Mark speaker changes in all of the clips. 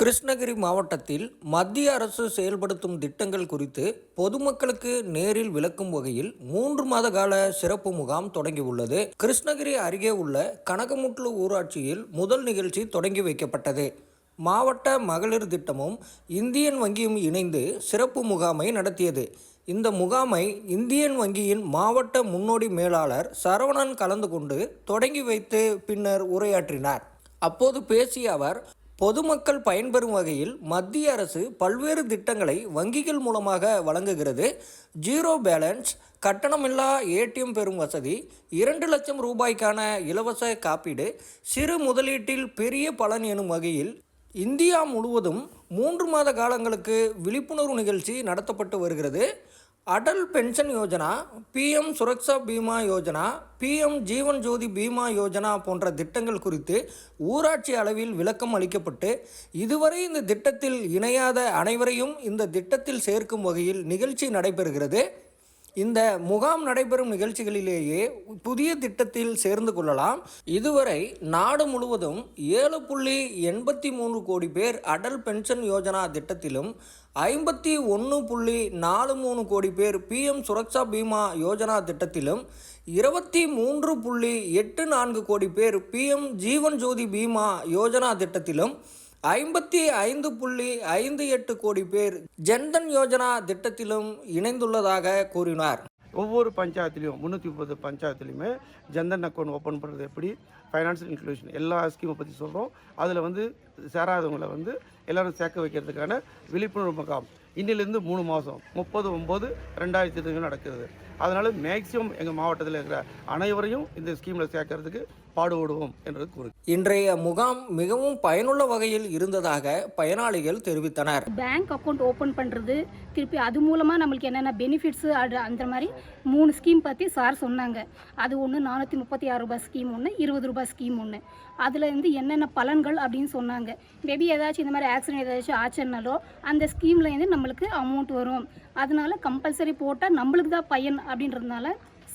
Speaker 1: கிருஷ்ணகிரி மாவட்டத்தில் மத்திய அரசு செயல்படுத்தும் திட்டங்கள் குறித்து பொதுமக்களுக்கு நேரில் விளக்கும் வகையில் மூன்று மாத கால சிறப்பு முகாம் தொடங்கியுள்ளது. கிருஷ்ணகிரி அருகே உள்ள கனகமுட்லு ஊராட்சியில் முதல் நிகழ்ச்சி தொடங்கி வைக்கப்பட்டது. மாவட்ட மகளிர் திட்டமும் இந்தியன் வங்கியும் இணைந்து சிறப்பு முகாமை நடத்தியது. இந்த முகாமை இந்தியன் வங்கியின் மாவட்ட முன்னோடி மேலாளர் சரவணன் கலந்து கொண்டு தொடங்கி வைத்து பின்னர் உரையாற்றினார். அப்போது பேசிய அவர் பொதுமக்கள் பயன்பெறும் வகையில் மத்திய அரசு பல்வேறு திட்டங்களை வங்கிகள் மூலமாக வழங்குகிறது. ஜீரோ பேலன்ஸ் கட்டணமில்லா ஏடிஎம் பெறும் வசதி இரண்டு லட்சம் ரூபாய்க்கான இலவச காப்பீடு சிறு முதலீட்டில் பெரிய பலன் எனும் வகையில் இந்தியா முழுவதும் மூன்று மாத காலங்களுக்கு விழிப்புணர்வு நிகழ்ச்சி நடத்தப்பட்டு வருகிறது. Atal pension Yojana PM Suraksha Bima Yojana PM Jeevan Jyoti Bima Yojana போன்ற திட்டங்கள் குறித்து ஊராட்சி அளவில் விளக்கம் அளிக்கப்பட்டு இதுவரை இந்த திட்டத்தில் இணையாத அனைவரையும் இந்த திட்டத்தில் சேர்க்கும் வகையில் நிகழ்ச்சி நடைபெறுகிறது. இந்த முகாம் நடைபெறும் நிகழ்ச்சிகளிலேயே புதிய திட்டத்தில் சேர்ந்து கொள்ளலாம். இதுவரை நாடு முழுவதும் ஏழு புள்ளி எண்பத்தி மூன்று கோடி பேர் அடல் பென்ஷன் யோஜனா திட்டத்திலும் ஐம்பத்தி ஒன்று புள்ளி நாலு மூணு கோடி பேர் பிஎம் சுரக்ஷா பீமா யோஜனா திட்டத்திலும் இருபத்தி மூன்று புள்ளி எட்டு நான்கு கோடி பேர் பிஎம் ஜீவன் ஜோதி பீமா யோஜனா திட்டத்திலும் ஐம்பத்தி ஐந்து புள்ளி ஐந்து எட்டு கோடி பேர் ஜன்தன் யோஜனா திட்டத்திலும் இணைந்துள்ளதாக கூறினார்.
Speaker 2: ஒவ்வொரு பஞ்சாயத்துலேயும் முந்நூற்றி முப்பது பஞ்சாயத்துலேயுமே ஜன்தன் அக்கௌண்ட் ஓப்பன் பண்ணுறது எப்படி? ஃபைனான்ஷியல் இன்க்ளூஷன் எல்லா ஸ்கீமை பற்றி சொல்கிறோம் அதில் வந்து சேராதவங்களை வந்து எல்லோரும் சேர்க்க வைக்கிறதுக்கான விழிப்புணர்வு முகாம் இன்னிலிருந்து மூணு மாதம் முப்பது ஒம்பது ரெண்டாயிரத்தி இருபது நடக்கிறது. அதனால் மேக்ஸிமம் எங்கள் மாவட்டத்தில் இருக்கிற அனைவரையும் இந்த ஸ்கீமில் சேர்க்கறதுக்கு பாடுபடுவோம் என்றது கூறு
Speaker 1: இன்றைய முகாம் மிகவும் பயனுள்ள வகையில் இருந்ததாக பயனாளிகள் தெரிவித்தனர்.
Speaker 3: பேங்க் அக்கௌண்ட் ஓப்பன் பண்ணுறது திருப்பி அது மூலமாக நம்மளுக்கு என்னென்ன பெனிஃபிட்ஸு அந்த மாதிரி மூணு ஸ்கீம் பற்றி சார் சொன்னாங்க. அது ஒன்று நானூற்றி முப்பத்தி ஆறு ரூபாய் ஸ்கீம் ஒன்று இருபது ரூபாய் ஸ்கீம் ஒன்று அதில் இருந்து என்னென்ன பலன்கள் அப்படின்னு சொன்னாங்க. மேபி ஏதாச்சும் இந்த மாதிரி ஆக்சிடென்ட் ஏதாச்சும் ஆச்சுன்னாலோ அந்த ஸ்கீமில் இருந்து நம்மளுக்கு அமௌண்ட் வரும். அதனால கம்பல்சரி போட்டால் நம்மளுக்கு தான் பயன் அப்படின்றதுனால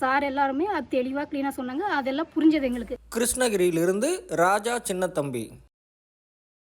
Speaker 3: சார் எல்லாருமே அது தெளிவாக க்ளீனாக சொன்னாங்க. அதெல்லாம் புரிஞ்சது எங்களுக்கு.
Speaker 1: கிருஷ்ணகிரியிலிருந்து ராஜா சின்னத்தம்பி.